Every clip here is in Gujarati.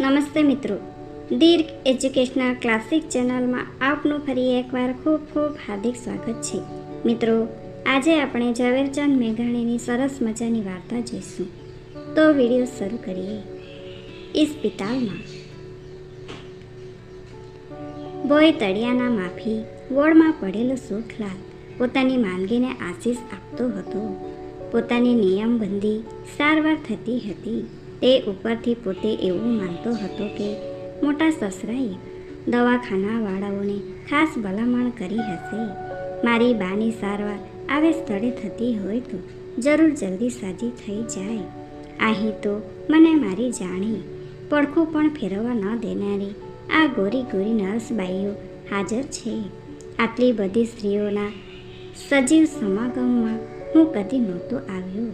નમસ્તે મિત્રો. દીર્ઘ એજ્યુકેશનલ ક્લાસિક ચેનલમાં આપનું ફરી એકવાર ખૂબ ખૂબ હાર્દિક સ્વાગત છે. મિત્રો, આજે આપણે ઝવેરચંદ મેઘાણીની સરસ મજાની વાર્તા જોઈશું. તો વીડિયો શરૂ કરીએ. ઇસ્પિતાલમાં બોય તળિયાના માફી વોર્ડમાં પડેલો સુખલાલ પોતાની માંદગીને આશીષ આપતો હતો. પોતાની નિયમબંધી સારવાર થતી હતી. તે ઉપરથી પોતે એવું માનતો હતો કે મોટા સસરાએ દવાખાનાવાળાઓને ખાસ ભલામણ કરી હશે. મારી બાની સારવાર આવે સ્થળે થતી હોય તો જરૂર જલ્દી સાજી થઈ જાય. અહીં તો મને મારી જાણી પડખું પણ ફેરવવા ન દેનારી આ ગોરી ગોરી નર્સબાઈઓ હાજર છે. આટલી બધી સ્ત્રીઓના સજીવ સમાગમમાં હું કદી નહોતો આવ્યો.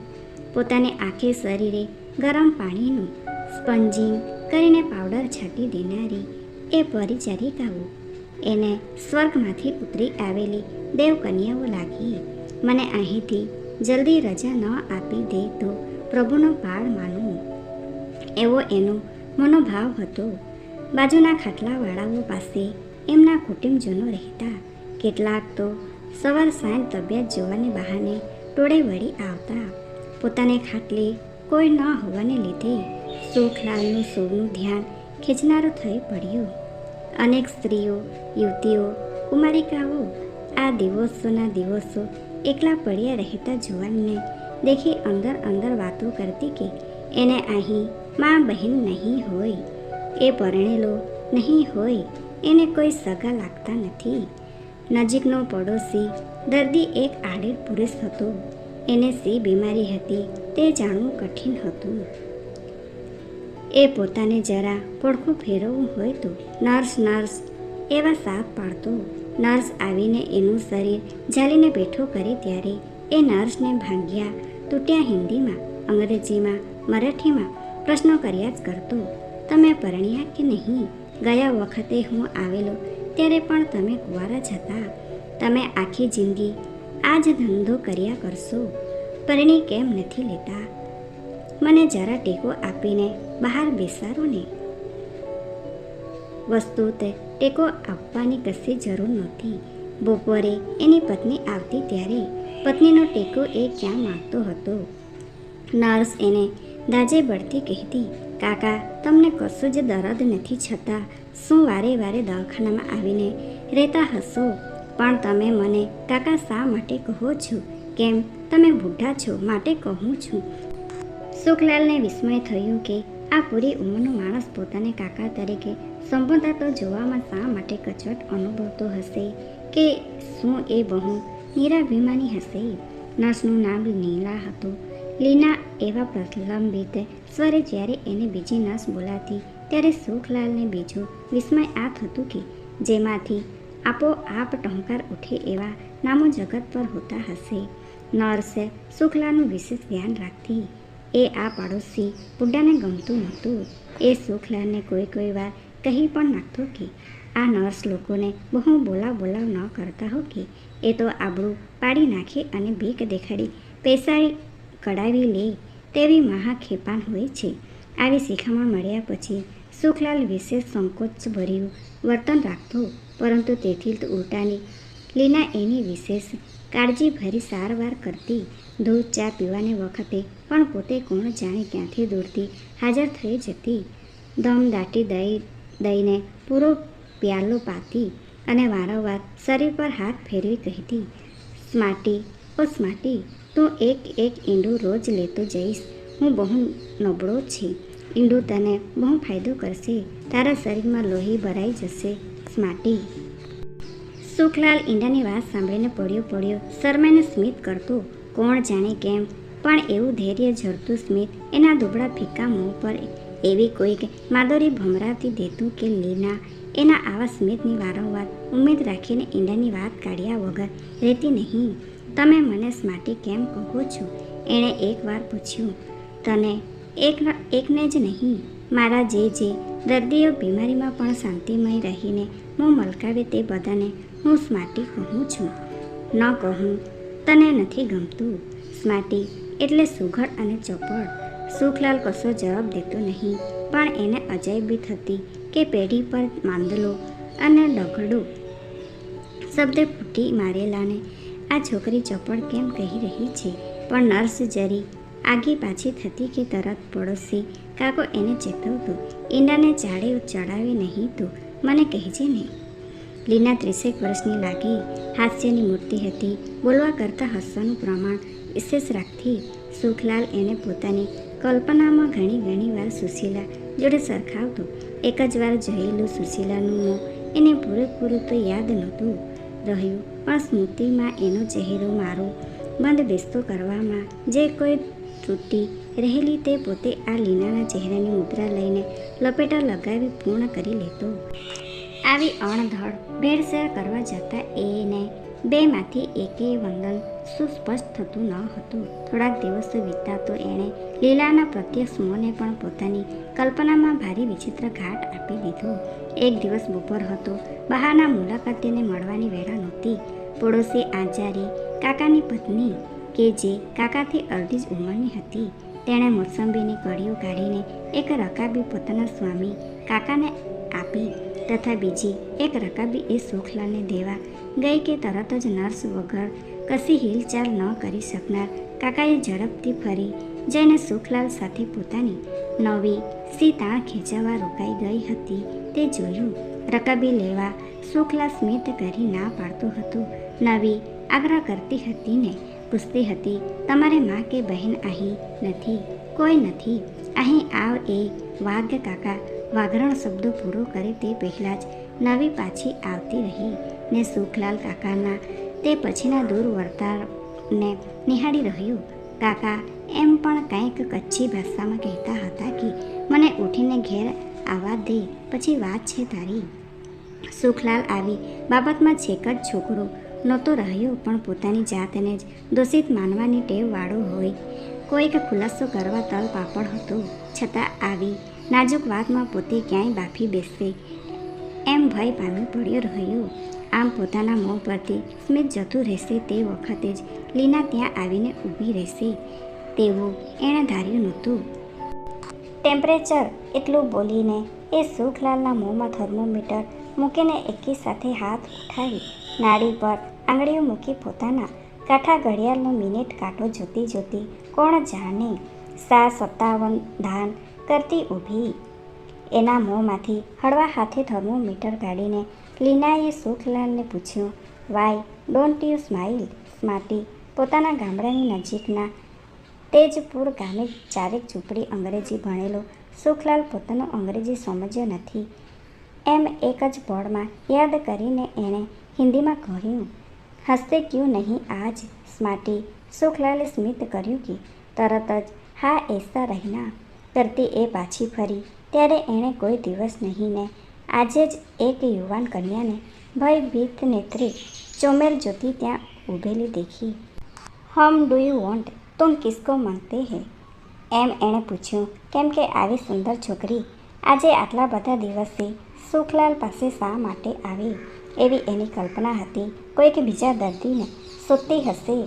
પોતાને આખે શરીરે ગરમ પાણીનું સ્પંજિંગ કરીને પાવડર છાંટી દેનારી એ પરિચારિકાઓ એને સ્વર્ગમાંથી ઉતરી આવેલી દેવકન્યાઓ લાગી. મને અહીંથી જલ્દી રજા ન આપી દે તો, પ્રભુનો પાળ માનું. એવો એનો મનોભાવ હતો. બાજુના ખાટલાવાળાઓ પાસે એમના કુટુંબજનો રહેતા. કેટલાક તો સવાર સાંજ તબિયત જોવાને બહાને ટોળે વળી આવતા. પોતાને ખાટલે કોઈ ન હોવાને લીધે સુખલાલનું સૌનું ધ્યાન ખેંચનારું થઈ પડ્યું. અનેક સ્ત્રીઓ, યુવતીઓ, કુમારિકાઓ આ દિવસોના દિવસો એકલા પડ્યા રહેતા જુવાનને દેખી અંદર અંદર વાતો કરતી કે એને અહીં મા બહેન નહીં હોય, એ પરણેલો નહીં હોય, એને કોઈ સગા લાગતા નથી. નજીકનો પડોશી દર્દી એક આડેડ પુરુષ હતો. એને સી બીમારી હતી તે જાણવું કઠિન હતું. એ પોતાને જરા પડખું ફેરવવું હોય તો નર્સ નર્સ એવા સાપ પાડતો. નર્સ આવીને એનું શરીર ઝાલીને બેઠો કરે ત્યારે એ નર્સને ભાંગ્યા તૂટ્યા હિન્દીમાં, અંગ્રેજીમાં, મરાઠીમાં પ્રશ્નો કર્યા જ કરતો. તમે પરણ્યા કે નહીં? ગયા વખતે હું આવેલો ત્યારે પણ તમે કુંવારા જ હતા. તમે આખી જિંદગી આ જ ધંધો કર્યા કરશો. પરણી કેમ નથી લેતા? મને જરા ટેકો આપીને બહાર બેસારો ને. વસ્તુ તે ટેકો આપવાની કશી જરૂર નહોતી. બપોરે એની પત્ની આવતી ત્યારે પત્નીનો ટેકો એ ક્યાં માગતો હતો? નર્સ એને દાજે બળતી કહેતી, કાકા, તમને કશું જ દર્દ નથી, છતાં શું વારે વારે દવાખાનામાં આવીને રહેતા હશો? પણ તમે મને, કાકા, શા માટે કહો છો? કેમ? તમે બુઢા છો, માટે કહું છું. સુખલાલને વિસ્મય થયું કે આ પૂરી ઉંમરનો માણસ પોતાને કાકા તરીકે સંબોધાતો જોવામાં શા માટે કચવટ અનુભવતો હશે? કે શું એ બહુ નિરાભિમાની હશે? નર્સનું નામ નીલા હતું. લીના એવા પ્રલંબિત સ્વરે જ્યારે એને બીજી નર્સ બોલાતી, ત્યારે સુખલાલને બીજું વિસ્મય આ થતું કે જેમાંથી આપોઆપ ટંકાર ઉઠે એવા નામો જગત પર હોતા હશે. નર્સે શુક્લાનું વિશેષ ધ્યાન રાખતી. એ આ પાડોશી પુડ્ડાને ગમતું નહોતું. એ શુક્લાને કોઈ કોઈ વાર કહી પણ નાખતો કે, આ નર્સ લોકોને બહુ બોલાવ બોલાવ ન કરતા હો કે. એ તો આબડું પાડી નાખે અને ભીખ દેખાડી પૈસા કઢાવી લે તેવી મહાખેપાન હોય છે. આવી શિખામણ મળ્યા પછી સુખલાલ વિશેષ સંકોચ ભર્યું વર્તન રાખતો પરંતુ તેથી તો ઉલટાની. લીના એની વિશેષ કાળજીભરી સારવાર કરતી, દૂધ, ચા પીવાને વખતે પણ પોતે કોણ જાણે ક્યાંથી દૂરથી હાજર થઈ જતી. દમ, દાટી દઈ, દઈને પૂરો પ્યાલો પાતી અને વારંવાર શરીર પર હાથ ફેરવી કહેતી સ્માટી ઓ સ્માટી તું એક એક ઈંડું રોજ લેતો જઈશ. હું બહુ નબળો છે. ઈંડું તને બહુ ફાયદો કરશે. તારા શરીરમાં લોહી ભરાઈ જશે. સ્માર્ટી સુખલાલ ઈંડાની વાત સાંભળીને પડ્યો પડ્યો શર્માને સ્મિત કરતો, કોણ જાણે કેમ? પણ એવું ધૈર્ય ઝરતું સ્મિત એના દુબળા ફીકા મોં પર એવી કોઈક માદોરી ભમરાતી દેતું કે લીના. એના આવા સ્મિતની વારંવાર ઉમેદ રાખીને ઈંડાની વાત કાઢ્યા વગર રહેતી નહીં, તમે મને સ્માર્ટી કેમ કહો છો? એણે એકવાર પૂછ્યું, તને એક એકને જ નહીં, મારા જે જે દર્દીઓ બીમારીમાં પણ શાંતિમય રહીને હું મલકાવે તે બધાને હું સ્માર્ટી કહું છું. ન કહું, તને નથી ગમતું. સ્માર્ટી એટલે સુઘડ અને ચોપડ. સુખલાલ કશો જવાબ દેતો નહીં, પણ એને અજાયબી થતી કે પેઢી પર માંદલો અને ડગડો શબ્દે ફૂટી મારેલાને, આ છોકરી ચોપડ કેમ કહી રહી છે? પણ નર્સ જરી આગી પાછી થતી કે તરત પડોશી કાકો એને ચેતવતું, ઈંડાને ચાળે ચડાવે નહીં તો મને કહેજે નહીં લીના ત્રીસેક વર્ષની લાગી. હાસ્યની મૂર્તિ હતી. બોલવા કરતાં હસવાનું પ્રમાણ વિશેષ રાખતી. સુખલાલ એને પોતાની કલ્પનામાં ઘણી ઘણી વાર સુશીલા જોડે સરખાવતો. એક જ વાર જોયેલું સુશીલાનું મોં એને પૂરેપૂરું તો યાદ નહોતું રહ્યું. પણ સ્મૃતિમાં એનો ચહેરો મારો બંધ બેસતો કરવામાં જે કોઈ તૂટી રહેલી તે પોતે આ લીલાના ચહેરાની મુદ્રા લઈને લપેટા લગાવી પૂર્ણ કરી લેતો. આવી અણધડ ભેળસેળ કરવા જતાં એને બેમાંથી એકેય વંદન સુસ્પષ્ટ થતું ન હતું. થોડાક દિવસો વીતતા તો એણે લીલાના પ્રત્યક્ષ મોને પણ પોતાની કલ્પનામાં ભારે વિચિત્ર ઘાટ આપી દીધો. એક દિવસ બપોર હતો. બહારના મુલાકાતીને મળવાની વેળા નહોતી. પડોશી આચારી કાકાની પત્ની કે જે કાકાથી અડધી જ ઉંમરની હતી. તેણે મોસંબીની કળીઓ કાઢીને એક રકાબી પોતાના સ્વામી કાકાને આપી તથા બીજી એક રકાબી એ સુખલાલને દેવા ગઈ કે તરત જ નર્સ વગર કશી હિલચાલ ન કરી શકનાર કાકાએ ઝડપથી ફરી જઈને સુખલાલ સાથે પોતાની નવી સીતાણ ખેંચાવા રોકાઈ ગઈ હતી. તે જોયું, રકાબી લેવા સુખલાલ સ્મિત કરી ના પાડતો હતો. નવી આગ્રહ કરતી હતી ને પૂછતી હતી, તમારે માં કે બહેન અહીં નથી? કોઈ નથી. અહીં આવ એ, વાઘ કાકા. વાઘરણ શબ્દો પૂરો કરે તે પહેલાં જ નવી પાછી આવતી રહી ને સુખલાલ કાકાના તે પછીના દૂર વર્તારને નિહાળી રહ્યું. કાકા, એમ પણ કંઈક કચ્છી ભાષામાં કહેતા હતા કે, મને ઉઠીને ઘેર આવવા દે, પછી વાત છે તારી. સુખલાલ આવી બાબતમાં છેક જ છોકરો નહોતો રહ્યો, પણ પોતાની જાતને જ દોષિત માનવાની ટેવવાળો હોય. કોઈક ખુલાસો કરવા તલ પાપડ હતો. છતાં આવી નાજુક વાતમાં પોતે ક્યાંય બાફી બેસશે એમ ભય પામી પડ્યો રહ્યો. આમ પોતાના મોં પરથી સ્મિત જતું રહેશે તે વખતે જ લીના ત્યાં આવીને ઊભી રહેશે. તેવું એણે ધાર્યું નહોતું. ટેમ્પરેચર એટલું બોલીને એ સુખલાલના મોંમાં થર્મોમીટર મૂકીને એકી સાથે હાથ ઉઠાવી નાડી પર આંગળીઓ મૂકી પોતાના કાંઠા ઘડિયાળનો મિનિટ કાંટો જોતી જોતી કોણ જાણે સા સત્તાવન ધાન કરતી ઊભી. એના મોંમાંથી હળવા હાથે થર્મોમીટર કાઢીને લીનાએ સુખલાલને પૂછ્યું, વાય ડોન્ટ યુ સ્માઇલ સ્માટી પોતાના ગામડાની નજીકના તેજપુર ગામે ચારેક ઝૂંપડી અંગ્રેજી ભણેલો સુખલાલ પોતાનો અંગ્રેજી સમજ્યો નથી. એમ એક જ પળમાં યાદ કરીને એણે હિન્દીમાં કહ્યું, હસતે ક્યું નહીં આજ? સ્માટે સુખલાલે સ્મિત કર્યું કે તરત જ હા એસા રહેના. કરતી એ પાછી ફરી. ત્યારે એણે કોઈ દિવસ નહીં ને, આજે જ એક યુવાન કન્યાને ભયભીત નેત્રે ચોમેર જોતી ત્યાં ઊભેલી દેખી. Hmm, do you want? તુમ કિસકો માંગતે હે? એમ એણે પૂછ્યું, કેમ કે આવી સુંદર છોકરી આજે આટલા બધા દિવસે સુખલાલ પાસે શા માટે આવી? એવી એની કલ્પના હતી, કોઈક બીજા દર્દીને સૂતી હશે.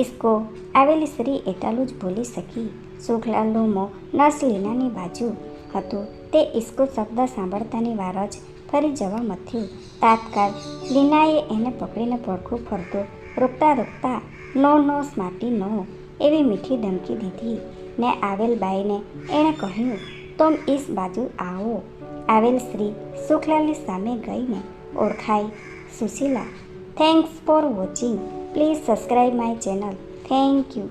ઇસકો આવેલી સ્ત્રી એટલું જ ભૂલી શકી. સુખલાલનું મોં નર્સ લીનાની બાજુ હતું. તે ઇસકો શબ્દ સાંભળતાની વાર જ ફરી જવા મથ્યું. તાત્કાલ લીનાએ એને પકડીને પડખું ફરતું, રોકતા રોકતા નો નો સ્માટી નો એવી મીઠી ધમકી દીધી. ને આવેલ બાઈને એણે કહ્યું, તમ ઈસ બાજુ આવો. આવેલ સ્ત્રી સુખલાલની સામે ગઈને ઓળખાઈ Sushila thanks for watching please subscribe my channel thank you